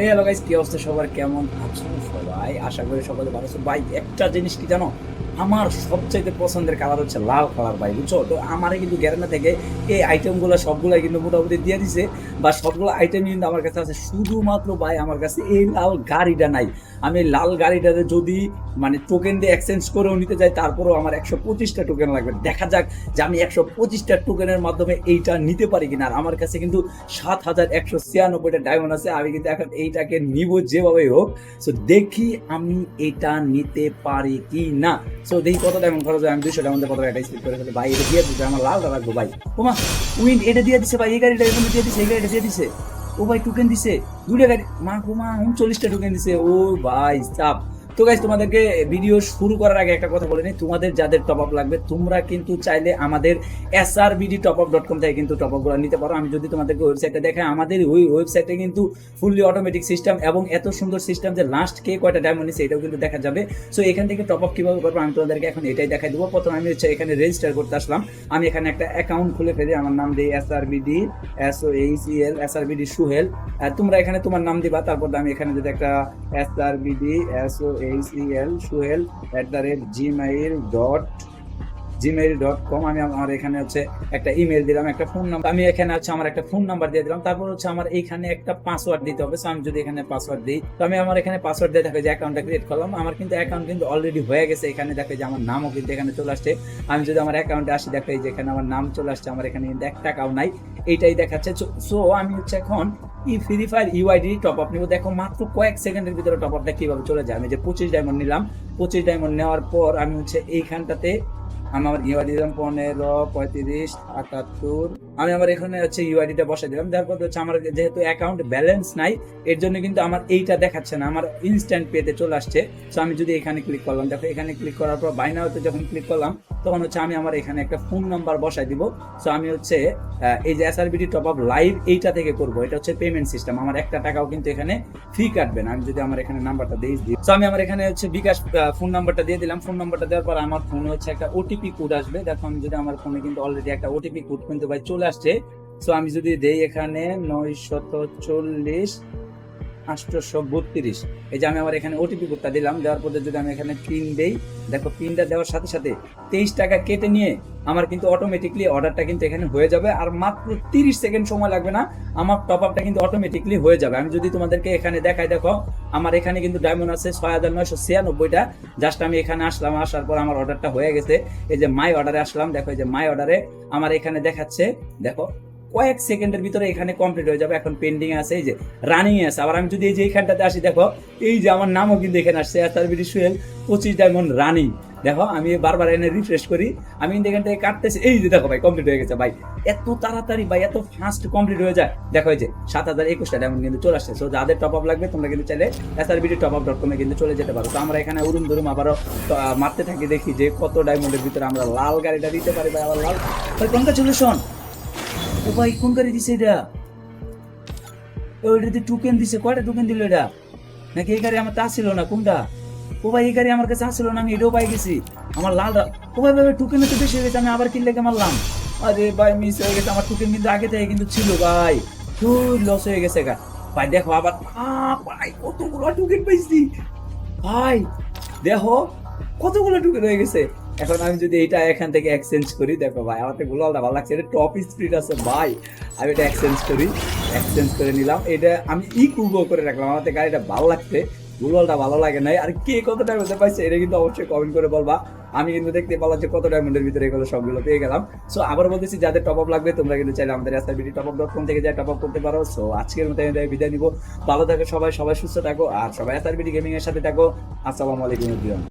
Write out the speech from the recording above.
এই গাইস কি অবস্থা? সবার কেমন আছো সবাই? আশা করি সকলে ভালো আছো। ভাই, একটা জিনিস কি জানো? আমার সবচাইতে পছন্দের কালার হচ্ছে লাল কালার ভাই, বুঝছ? তো আমারে কিন্তু গ্যারেনা থেকে এই আইটেমগুলো সবগুলো কিন্তু মোটামুটি দিয়ে দিছে, বা সবগুলো আইটেম কিন্তু আমার কাছে আছে। শুধুমাত্র ভাই আমার কাছে এই লাল গাড়িটা নাই। আমি লাল গাড়িটাতে যদি মানে টোকেন দিয়ে এক্সচেঞ্জ করেও নিতে যাই, তারপরেও আমার একশো পঁচিশটা টোকেন লাগবে। দেখা যাক যে আমি একশো পঁচিশটা টোকেনের মাধ্যমে এইটা নিতে পারি কিনা। আর আমার কাছে কিন্তু সাত হাজার একশো ছিয়ানব্বইটা ডায়মন্ড আছে, আমি কিন্তু এখন এইটাকে নিব যেভাবেই হোক। সো দেখি আমি এটা নিতে পারি কি না সো দেখি কত ডায়মন্ড খরচ হয়, আমি দুশো ডায়মন্ডে কত একটা স্পিড করে ফেলে। ভাই, এটা দিয়ে দিচ্ছে আমার লালটা রাখব ভাই। ওমা উইন এটা দিয়ে দিছে, ভাই, এই গাড়িটা এখানে দিয়ে দিছে, এই গাড়িটা দিয়ে দিছে। ও ভাই টোকেন দিছে। দুটা গাড়ি মা কুমা উনচল্লিশটা টোকেন দিছে। ও ভাই, চাপ। তো গাইজ তোমাদেরকে ভিডিও শুরু করার আগে একটা কথা বলে নিই। তোমাদের যাদের টপ আপ লাগবে, তোমরা কিন্তু চাইলে আমাদের S R BD top up dot com থেকে কিন্তু টপ আপগুলো নিতে পারো। আমি যদি তোমাদেরকে ওয়েবসাইটে দেখাই, আমাদের ওই ওয়েবসাইটে কিন্তু ফুললি অটোমেটিক সিস্টেম এবং এত সুন্দর সিস্টেম যে লাস্ট কে কয়টা ডায়মন্ড নিচ্ছে এটাও কিন্তু দেখা যাবে। সো এখান থেকে টপ আপ কীভাবে করব, আমি তোমাদেরকে এখন এটাই দেখাই দেবো। প্রথমে আমি হচ্ছে এখানে রেজিস্টার করতে আসলাম। আমি এখানে একটা অ্যাকাউন্ট খুলে ফেলি, আমার নাম দিই S R BD S O H L S R BD Suhel তোমরা এখানে তোমার নাম দিবা, তারপর আমি এখানে যদি একটা S R BD S O H L Suhel at the rate gmail dot gmail dot com আমি আমার এখানে হচ্ছে একটা ইমেল দিলাম, একটা ফোন নাম্বার আমি এখানে হচ্ছে আমার একটা ফোন নাম্বার দিয়ে দিলাম। তারপর হচ্ছে আমার এখানে একটা পাসওয়ার্ড দিতে হবে। সো আমি যদি এখানে পাসওয়ার্ড দিই, তো আমি আমার এখানে পাসওয়ার্ড দিয়ে দেখে যে অ্যাকাউন্টটা ক্রিয়েট করলাম। আমার কিন্তু অ্যাকাউন্ট কিন্তু অলরেডি হয়ে গেছে। এখানে দেখে যে আমার নামও কিন্তু এখানে চলে আসছে। আমি যদি আমার অ্যাকাউন্টে আসি দেখাই যে এখানে আমার নাম চলে আসছে। আমার এখানে কিন্তু এক টাকাও নাই। এইটাই দেখাচ্ছে। সো আমি হচ্ছে এখন ই free fire UID top up নিব। দেখো মাত্র কয়েক সেকেন্ডের ভিতরে টপ আপটা কীভাবে চলে যায়? আমি যে পঁচিশ ডায়মন্ড নিলাম, পঁচিশ ডায়মন্ড নেওয়ার পর আমি হচ্ছে এইখানটাতে আমি আমার ইউআইডি দিলাম পনেরো, পঁয়ত্রিশ, আটাত্তর আমি আমার এখানে হচ্ছে ইউআইডিটা বসাই দিলাম। যার পর হচ্ছে আমার যেহেতু অ্যাকাউন্ট ব্যালেন্স নাই, এর জন্য কিন্তু আমার এইটা দেখাচ্ছে না। আমার ইনস্ট্যান্ট পেতে চলে আসছে। সো আমি যদি এখানে ক্লিক করলাম, দেখো এখানে ক্লিক করার পর বাইনাওতে যখন ক্লিক করলাম, তখন হচ্ছে আমি আমার এখানে একটা ফোন নাম্বার বসাই দিব। সো আমি হচ্ছে এই যে এসআরবিডি টপ আপ লাইভ এইটা থেকে করব। এটা হচ্ছে পেমেন্ট সিস্টেম আমার একটা টাকাও কিন্তু এখানে ফি কাটবে না। আমি যদি আমার এখানে নাম্বারটা দিয়ে দিই। সো আমি আমার এখানে হচ্ছে বিকাশ ফোন নাম্বারটা দিয়ে দিলাম। ফোন নাম্বারটা দেওয়ার পর আমার ফোনে হচ্ছে একটা ওটিপি কোড আসবে। দেখো, আমি যদি আমার ফোনে কিন্তু অলরেডি একটা ওটিপি কোড কিন্তু ভাই চলে আসছে। সো আমি যদি দেই এখানে নয় শত চল্লিশ আটশোশো বত্রিশ। এই যে আমি আমার এখানে ওটিপি কোডটা দিলাম, দেওয়ার পরে যদি আমি এখানে পিন দেই, দেখো পিনটা দেওয়ার সাথে সাথে তেইশ টাকা কেটে নিয়ে আমার কিন্তু অটোমেটিকলি অর্ডারটা কিন্তু এখানে হয়ে যাবে, আর মাত্র তিরিশ সেকেন্ড সময় লাগবে না, আমার টপ আপটা কিন্তু অটোমেটিকলি হয়ে যাবে। আমি যদি তোমাদেরকে এখানে দেখাই, দেখো, আমার এখানে কিন্তু ডায়মন্ড আছে ছয় হাজার নয়শো ছিয়ানব্বইটা। জাস্ট আমি এখানে আসলাম, আসার পর আমার অর্ডারটা হয়ে গেছে। এই যে মাই অর্ডারে আসলাম, দেখো, এই যে মাই অর্ডারে আমার এখানে দেখাচ্ছে, দেখো কয়েক সেকেন্ডের ভিতরে এখানে কমপ্লিট হয়ে যাবে। এখন পেন্ডিং আছে, এই যে রানিং আছে। আবার আমি যদি এই যে এইখানটাতে আসি, দেখো, এই যে আমার নামও কিন্তু এখানে আসছে তার বিডি পঁচিশ ডায়মন্ড রানিং দেখো, আমি বারবার এনে রিফ্রেশ করি। আমি কিন্তু এখান থেকে কাটতেছি। এই যে দেখো ভাই কমপ্লিট হয়ে গেছে ভাই। এত তাড়াতাড়ি ভাই, এত ফাস্ট কমপ্লিট হয়ে যায়। দেখো, এই যে সাত হাজার একুশটা ডায়মন্ড কিন্তু চলে আসছে। সো যাদের টপ আপ লাগবে, তোমরা কিন্তু চাইলে এসআরবিডি টপ আপ ডট কমে কিন্তু চলে যেতে পারো। তো আমরা এখানে উরুম ধরুম আবারও মারতে থাকি, দেখি যে কত ডায়মন্ডের ভিতরে আমরা লাল গাড়িটা দিতে পারি ভাই, আবার লাল। ভাই কনগ্রাচুলেশন ও ভাই, কোন গাড়ি দিছে এটা? ওইটাতে টোকেন দিছে, কয়টা টোকেন দিল এটা? নাকি এই গাড়ি আমার তা ছিল না, কোনটা? ও ভাই, এই গাড়ি আমার কাছে আসছিল না, আমি এটাও পাই গেছি। আমার লাল ও ভাই ভাই টোকেন তো বেশি হয়ে গেছে, আমি আবার কিনলে মারলাম আরে ভাই মিস হয়ে গেছে, আমার টোকেন কিন্তু আগে থেকে কিন্তু ছিল ভাই। খুব লস হয়ে গেছে গা। ভাই, দেখো আবার ভাই, কতগুলো টোকেন পাইছি। ভাই, দেখো, কতগুলো টোকেন হয়ে গেছে। এখন আমি যদি এটা এখান থেকে এক্সচেঞ্জ করি, দেখো ভাই আমার তো গুলালটা ভালো লাগছে। এটা টপ স্পিড আছে ভাই। আমি এটা এক্সচেঞ্জ করি এক্সচেঞ্জ করে নিলাম। এটা আমি ই কুবো করে রাখলাম। আমার গাড়িটা ভালো লাগছে গুলালটা ভালো লাগে নাই। আর কে কত ডায়মন্ডে পাইছে, এটা কিন্তু অবশ্যই কমেন্ট করে বলবা। আমি কিন্তু দেখতে পেলাম যে কত ডায়মন্ডের ভিতরে এগুলো সবগুলো পেয়ে গেলাম। সো আবার বলতেছি, যাদের টপ আপ লাগবে, তোমরা কিন্তু চাইলে আমাদের SR BD top up dot com থেকে যা টপ আপ করতে পারো। সো আজকের মতো আমি বিদায় নিব। ভালো থাকো সবাই সবাই সুস্থ থাকো। আর সবাই এসআর বিডি গেমিং এর সাথে থাকো। আসসালামু আলাইকুম।